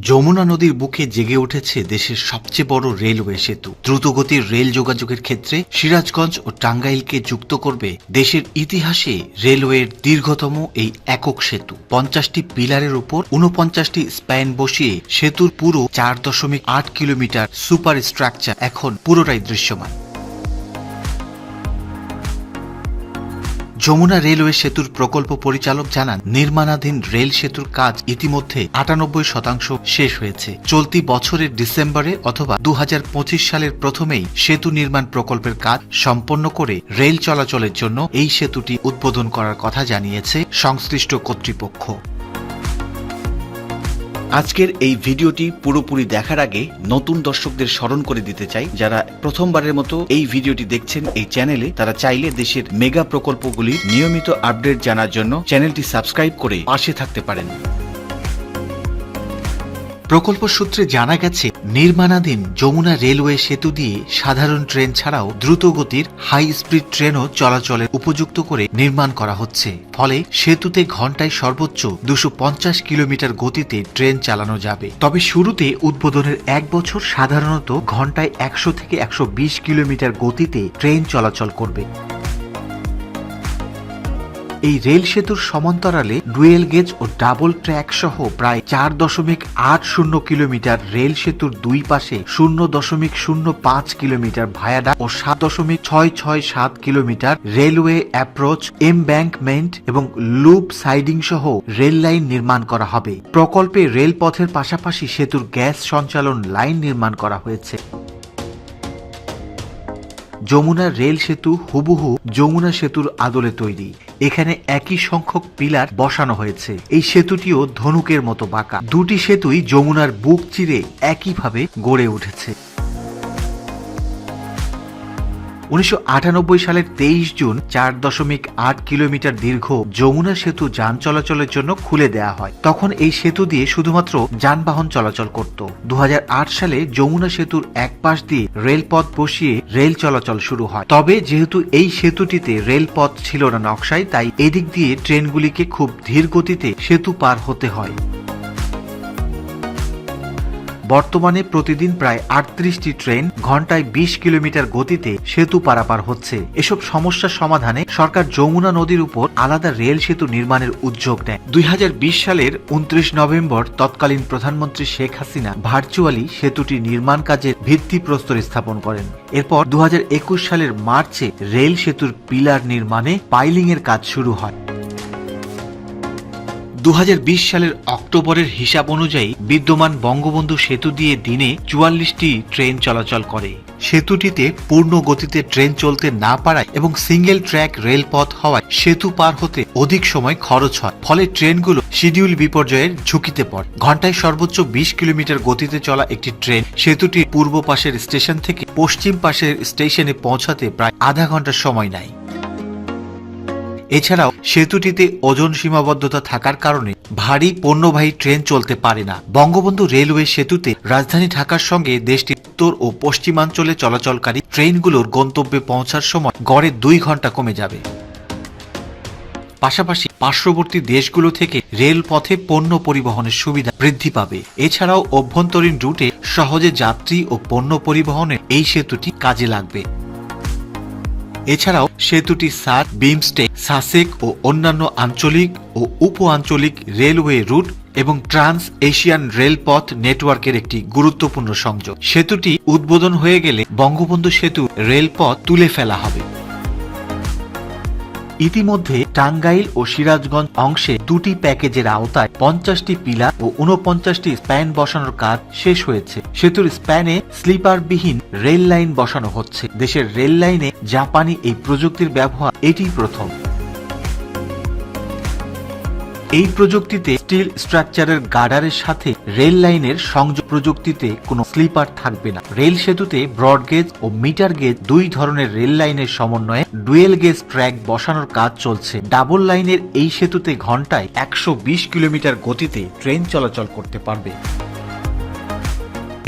যমুনা নদীর বুকে জেগে উঠেছে দেশের সবচেয়ে বড় রেলওয়ে সেতু। দ্রুতগতির রেল যোগাযোগের ক্ষেত্রে সিরাজগঞ্জ ও টাঙ্গাইলকে যুক্ত করবে দেশের ইতিহাসে রেলওয়ের দীর্ঘতম এই একক সেতু। পঞ্চাশটি পিলারের উপর উনপঞ্চাশটি স্প্যান বসিয়ে সেতুর পুরো চার দশমিক আট কিলোমিটার সুপার স্ট্রাকচার এখন পুরোটাই দৃশ্যমান। যমুনা রেলওয়ে সেতুর প্রকল্প পরিচালক জানান, নির্মাণাধীন রেল সেতুর কাজ ইতিমধ্যে আটানব্বই শতাংশ শেষ হয়েছে। চলতি বছরের ডিসেম্বরে অথবা দু হাজার পঁচিশ সালের প্রথমেই সেতু নির্মাণ প্রকল্পের কাজ সম্পন্ন করে রেল চলাচলের জন্য এই সেতুটি উদ্বোধন করার কথা জানিয়েছে সংশ্লিষ্ট কর্তৃপক্ষ। আজকের এই ভিডিওটি পুরোপুরি দেখার আগে নতুন দর্শকদের স্মরণ করে দিতে চাই, যারা প্রথমবারের মতো এই ভিডিওটি দেখছেন এই চ্যানেলে, তারা চাইলে দেশের মেগা প্রকল্পগুলির নিয়মিত আপডেট জানার জন্য চ্যানেলটি সাবস্ক্রাইব করে পাশে থাকতে পারেন। প্রকল্প সূত্রে জানা গেছে, নির্মাণাধীন যমুনা রেলওয়ে সেতু দিয়ে সাধারণ ট্রেন ছাড়াও দ্রুতগতির হাই স্পিড ট্রেনও চলাচলের উপযুক্ত করে নির্মাণ করা হচ্ছে। ফলে সেতুতে ঘন্টায় সর্বোচ্চ দুশো কিলোমিটার গতিতে ট্রেন চালানো যাবে। তবে শুরুতে উদ্বোধনের এক বছর সাধারণত ঘন্টায় একশো থেকে একশো বিশ কিলোমিটার গতিতে ট্রেন চলাচল করবে। এই রেল সেতুর সমান্তরালে ডুয়েল গেজ ও ডাবল ট্র্যাক সহ প্রায় চার দশমিক আট শূন্য কিলোমিটার রেল সেতুর দুই পাশে শূন্য দশমিক শূন্য পাঁচ কিলোমিটার ভায়াডা ও সাত দশমিক ছয় ছয় সাত কিলোমিটার রেলওয়ে অ্যাপ্রোচ, এমব্যাঙ্কমেন্ট এবং লুপ সাইডিং সহ রেল লাইন নির্মাণ করা হবে। প্রকল্পে রেলপথের পাশাপাশি সেতুর গ্যাস সঞ্চালন লাইন নির্মাণ করা হয়েছে। যমুনা রেল সেতু হুবহু যমুনা সেতুর আদলে তৈরি। এখানে একই সংখ্যক পিলার বসানো হয়েছে। এই সেতুটিও ধনুকের মতো বাঁকা। দুটি সেতুই যমুনার বুক চিরে একইভাবে গড়ে উঠেছে। উনিশশো আটানব্বই সালের তেইশ জুন চার দশমিক আট কিলোমিটার দীর্ঘ যমুনা সেতু যান চলাচলের জন্য খুলে দেয়া হয়। তখন এই সেতু দিয়ে শুধুমাত্র যানবাহন চলাচল করত। দুহাজার আট সালে যমুনা সেতুর এক পাশ দিয়ে রেলপথ বসিয়ে রেল চলাচল শুরু হয়। তবে যেহেতু এই সেতুটিতে রেলপথ ছিল না নকশায়, তাই এদিক দিয়ে ট্রেনগুলিকে খুব ধীর গতিতে সেতু পার হতে হয়। বর্তমানে প্রতিদিন প্রায় আটত্রিশটি ট্রেন ঘন্টায় বিশ কিলোমিটার গতিতে সেতু পারাপার হচ্ছে। এসব সমস্যার সমাধানে সরকার যমুনা নদীর উপর আলাদা রেল সেতু নির্মাণের উদ্যোগ নেয়। দুই হাজার বিশ সালের উনত্রিশ নভেম্বর তৎকালীন প্রধানমন্ত্রী শেখ হাসিনা ভার্চুয়ালি সেতুটি নির্মাণ কাজের ভিত্তিপ্রস্তর স্থাপন করেন। এরপর দু হাজার একুশ সালের মার্চে রেল সেতুর পিলার নির্মাণে পাইলিং এর কাজ শুরু হয়। দু হাজার বিশ সালের অক্টোবরের হিসাব অনুযায়ী বিদ্যমান বঙ্গবন্ধু সেতু দিয়ে দিনে চুয়াল্লিশটি ট্রেন চলাচল করে। সেতুটিতে পূর্ণ গতিতে ট্রেন চলতে না পারায় এবং সিঙ্গেল ট্র্যাক রেলপথ হওয়ায় সেতু পার হতে অধিক সময় খরচ হয়, ফলে ট্রেনগুলো শিডিউল বিপর্যয়ের ঝুঁকিতে পড়ে। ঘন্টায় সর্বোচ্চ বিশ কিলোমিটার গতিতে চলা একটি ট্রেন সেতুটির পূর্ব পাশের স্টেশন থেকে পশ্চিম পাশের স্টেশনে পৌঁছাতে প্রায় আধা ঘণ্টা সময় নেয়। এছাড়াও সেতুটিতে ওজন সীমাবদ্ধতা থাকার কারণে ভারী পণ্যবাহী ট্রেন চলতে পারে না। বঙ্গবন্ধু রেলওয়ে সেতুতে রাজধানী ঢাকার সঙ্গে দেশটির উত্তর ও পশ্চিমাঞ্চলে চলাচলকারী ট্রেনগুলোর গন্তব্যে পৌঁছার সময় গড়ে দুই ঘণ্টা কমে যাবে। পাশাপাশি পার্শ্ববর্তী দেশগুলো থেকে রেলপথে পণ্য পরিবহনের সুবিধা বৃদ্ধি পাবে। এছাড়াও অভ্যন্তরীণ রুটে সহজে যাত্রী ও পণ্য পরিবহনে এই সেতুটি কাজে লাগবে। এছাড়াও সেতুটি সার, বিমস্টেক, সাসেক ও অন্যান্য আঞ্চলিক ও উপ আঞ্চলিক রেলওয়ে রুট এবং ট্রান্স এশিয়ান রেলপথ নেটওয়ার্কের একটি গুরুত্বপূর্ণ সংযোগ। সেতুটি উদ্বোধন হয়ে গেলে বঙ্গবন্ধু সেতু রেলপথ তুলে ফেলা হবে। ইতিমধ্যে টাঙ্গাইল ও সিরাজগঞ্জ অংশে দুটি প্যাকেজের আওতায় পঞ্চাশটি পিলার ও উনপঞ্চাশটি স্প্যান বসানোর কাজ শেষ হয়েছে। সেতুর স্প্যানে স্লিপারবিহীন রেল লাইন বসানো হচ্ছে। দেশের রেল লাইনে জাপানি এই প্রযুক্তির ব্যবহার এটি প্রথম। এই প্রযুক্তিতে স্টিল স্ট্রাকচারের গার্ডারের সাথে রেল লাইনের সংযোগ প্রযুক্তিতে কোনো স্লিপার থাকবে না। রেল সেতুতে ব্রডগেজ ও মিটার গেজ দুই ধরনের রেল লাইনের সমন্বয়ে ডুয়েল গেজ ট্র্যাক বসানোর কাজ চলছে। ডাবল লাইনের এই সেতুতে ঘন্টায় একশো বিশ কিলোমিটার গতিতে ট্রেন চলাচল করতে পারবে।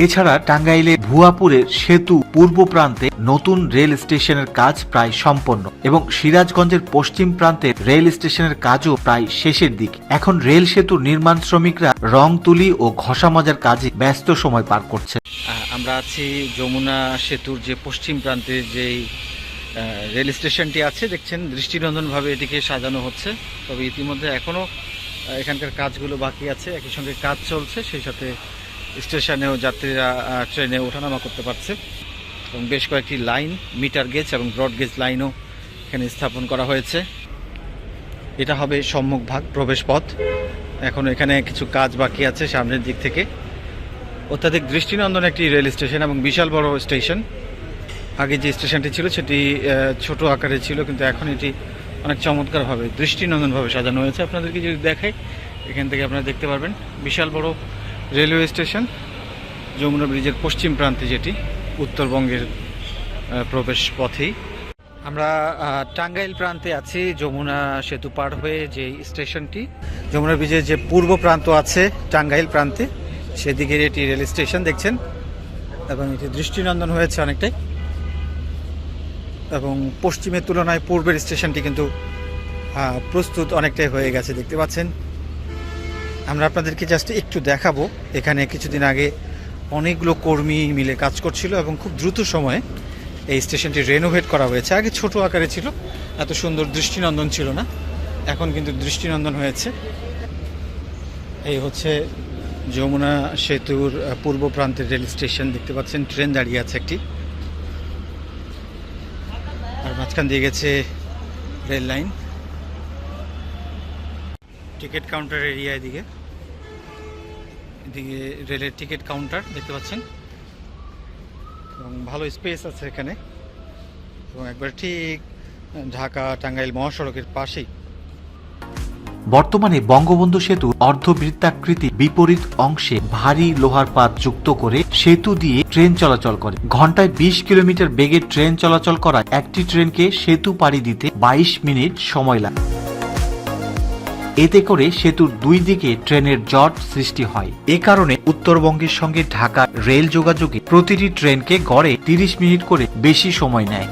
এছাড়া টাঙ্গাইলে ভুয়াপুরের সেতু পূর্ব প্রান্তে নতুন রেল স্টেশনের কাজ প্রায় সম্পন্ন এবং সিরাজগঞ্জের পশ্চিম প্রান্তে রেল স্টেশনের কাজও প্রায় শেষের দিক। এখন রেল সেতুর নির্মাণ শ্রমিকরা রং তুলি ও ঘষা মজার কাজে ব্যস্ত সময় পার করছে। আমরা আছি যমুনা সেতুর যে পশ্চিম প্রান্তে যেই রেল স্টেশনটি আছে, দেখছেন দৃষ্টিনন্দনভাবে এটিকে সাজানো হচ্ছে। তবে ইতিমধ্যে এখনও এখানকার কাজগুলো বাকি আছে, একই সঙ্গে কাজ চলছে, সেই সাথে স্টেশনেও যাত্রীরা ট্রেনে ওঠানামা করতে পারছে। এবং বেশ কয়েকটি লাইন, মিটার গেজ এবং ব্রড গেজ লাইনও এখানে স্থাপন করা হয়েছে। এটা হবে সম্মুখ ভাগ, প্রবেশ পথ। এখনও এখানে কিছু কাজ বাকি আছে সামনের দিক থেকে। অত্যাধিক দৃষ্টিনন্দন একটি রেল স্টেশন এবং বিশাল বড় স্টেশন। আগে যে স্টেশনটি ছিল সেটি ছোট আকারে ছিল, কিন্তু এখন এটি অনেক চমৎকারভাবে, দৃষ্টিনন্দনভাবে সাজানো হয়েছে। আপনাদেরকে যদি দেখাই, এখান থেকে আপনারা দেখতে পারবেন, বিশাল বড় রেলওয়ে স্টেশন, যমুনা ব্রিজের পশ্চিম প্রান্তে যেটি, উত্তরবঙ্গের প্রবেশ পথেই। আমরা টাঙ্গাইল প্রান্তে আছি, যমুনা সেতু পার হয়ে যে স্টেশনটি। যমুনা ব্রিজের যে পূর্ব প্রান্ত আছে টাঙ্গাইল প্রান্তে, সেদিকের এটি রেল স্টেশন দেখছেন, এবং এটি দৃষ্টিনন্দন হয়েছে অনেকটাই। এবং পশ্চিমের তুলনায় পূর্বের স্টেশনটি কিন্তু প্রস্তুত অনেকটাই হয়ে গেছে, দেখতে পাচ্ছেন। আমরা আপনাদেরকে জাস্ট একটু দেখাবো। এখানে কিছুদিন আগে অনেকগুলো কর্মী মিলে কাজ করছিল এবং খুব দ্রুত সময়ে এই স্টেশনটি রেনোভেট করা হয়েছে। আগে ছোট আকারে ছিল, এত সুন্দর দৃষ্টিনন্দন ছিল না। এখন কিন্তু দৃষ্টিনন্দন হয়েছে। এই হচ্ছে যমুনা সেতুর পূর্ব প্রান্তের রেল স্টেশন। দেখতে পাচ্ছেন, ট্রেন দাঁড়িয়ে আছে একটি। আর মাঝখান দিয়ে গেছে rail line. Ticket counter area এদিকে। এদিকে রেলের টিকিট কাউন্টার দেখতে পাচ্ছেন। এবং ভালো স্পেস আছে এখানে। এবং একবার ঠিক ঢাকা টাঙ্গাইল মহাসড়কের পাশেই। বর্তমানে বঙ্গবন্ধু সেতু অর্ধবৃত্তাকৃতি বিপরীত অংশে ভারী লোহার পাত যুক্ত করে সেতু দিয়ে ট্রেন চলাচল করে। ঘন্টায় বিশ কিলোমিটার বেগে ট্রেন চলাচল করা একটি ট্রেনকে সেতু পাড়ি দিতে বাইশ মিনিট সময় লাগে। এতে করে সেতুর দুই দিকে ট্রেনের জট সৃষ্টি হয়। এ কারণে উত্তরবঙ্গের সঙ্গে ঢাকা রেল যোগাযোগে প্রতিটি ট্রেনকে গড়ে তিরিশ মিনিট করে বেশি সময় নেয়।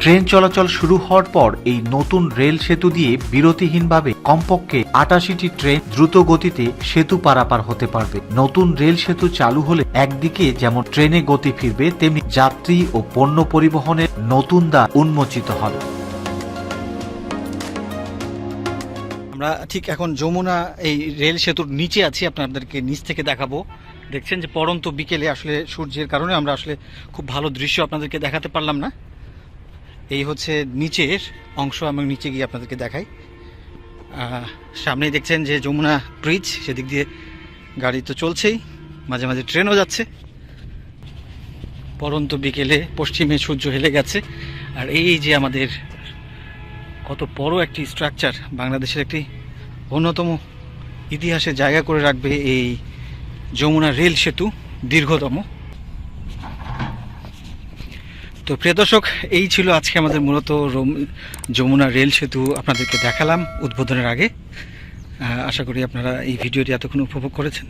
ট্রেন চলাচল শুরু হওয়ার পর এই নতুন রেল সেতু দিয়ে বিরতিহীনভাবে কমপক্ষে আটাশিটি ট্রেন দ্রুত গতিতে সেতু পারাপার হতে পারবে। নতুন রেল সেতু চালু হলে একদিকে যেমন ট্রেনে গতি ফিরবে, তেমনি যাত্রী ও পণ্য পরিবহনের নতুন দ্বার উন্মোচিত হবে। আমরা ঠিক এখন যমুনা এই রেল সেতুর নিচে আছি আপনাদেরকে নিচ থেকে দেখাবো। দেখছেন যে পরন্ত বিকেলে আসলে সূর্যের কারণে আমরা আসলে খুব ভালো দৃশ্য আপনাদেরকে দেখাতে পারলাম না। এই হচ্ছে নিচের অংশ আমি নিচে গিয়ে আপনাদেরকে দেখাই। আহ, সামনেই দেখছেন যে যমুনা ব্রিজ সেদিক দিয়ে গাড়ি তো চলছেই মাঝে মাঝে ট্রেনও যাচ্ছে। পরন্ত বিকেলে পশ্চিমে সূর্য হেলে গেছে। আর এই যে আমাদের কত বড় একটি স্ট্রাকচার বাংলাদেশের একটি অন্যতম ইতিহাসে জায়গা করে রাখবে এই যমুনা রেল সেতু দীর্ঘতম। তো প্রিয় দর্শক, এই ছিল আজকে আমাদের মূলত যমুনা রেল সেতু আপনাদেরকে দেখালাম উদ্বোধনের আগে। আশা করি আপনারা এই ভিডিওটি এতক্ষণ উপভোগ করেছেন।